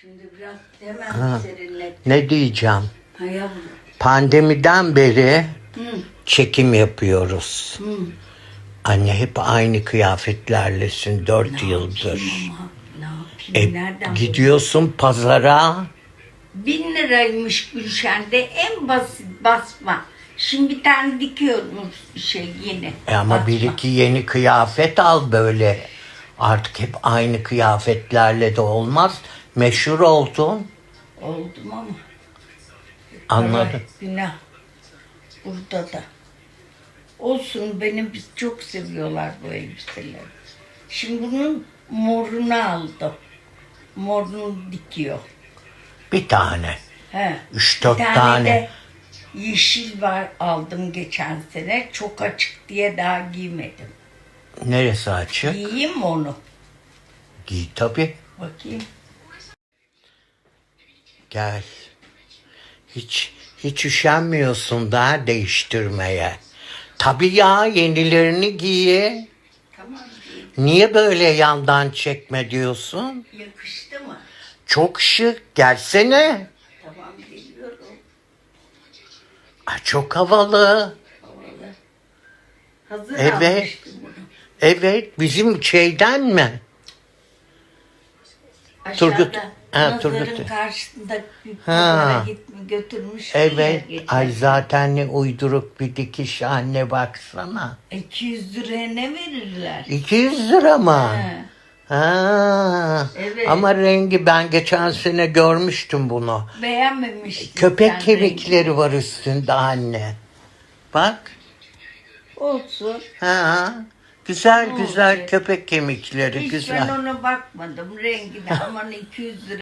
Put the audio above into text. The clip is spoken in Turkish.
Şimdi biraz hemen Ha. serinlet. Ne diyeceğim? Ha yavrum. Pandemiden beri Hı, çekim yapıyoruz. hı. Anne hep aynı kıyafetlerlesin dört yıldır. Ama ne? E, Nereden gidiyorsun pazara. Bin liraymış Gülşen'de en basit basma. Şimdi bir tane dikiyorum şey yeni. E ama Basma. bir iki yeni kıyafet al böyle. Artık hep aynı kıyafetlerle de olmaz. Meşhur oldun. Oldum ama. Anladım. Günah. Burada da. Olsun benim biz çok seviyorlar bu elbiseleri. Şimdi bunun morunu aldım. Morunu dikiyor. Bir tane. He. Üç, Bir dört tane, tane. de yeşil var aldım geçen sene. Çok açık diye daha giymedim. Neresi açık? Giyeyim mi onu? Giy tabii. Bakayım. Gel. Hiç hiç üşenmiyorsun daha değiştirmeye. Tabii ya yenilerini giy. Tamam giyeyim. Niye böyle yandan çekme diyorsun? Yakıştı mı? Çok şık. Gelsene. Tamam geliyorum. Ay, çok havalı. Havalı. Hazır Evet. bunu. Evet bizim şeyden mi? Aşağıda Turgut. Ha, Turgut. karşısında Ha. gitme götürmüş. Evet. geçen. Ay zaten ne uyduruk bir dikiş anne baksana. 200 liraya ne verirler? 200 lira mı? He. Ha. Evet. Ama rengi ben geçen sene görmüştüm bunu. Beğenmemiştim. Köpek sen kemikleri var üstünde anne. Bak. rengi. Olsun. Ha. Güzel güzel köpek kemikleri Hiç güzel. ben ona bakmadım rengine. Aman 200 lira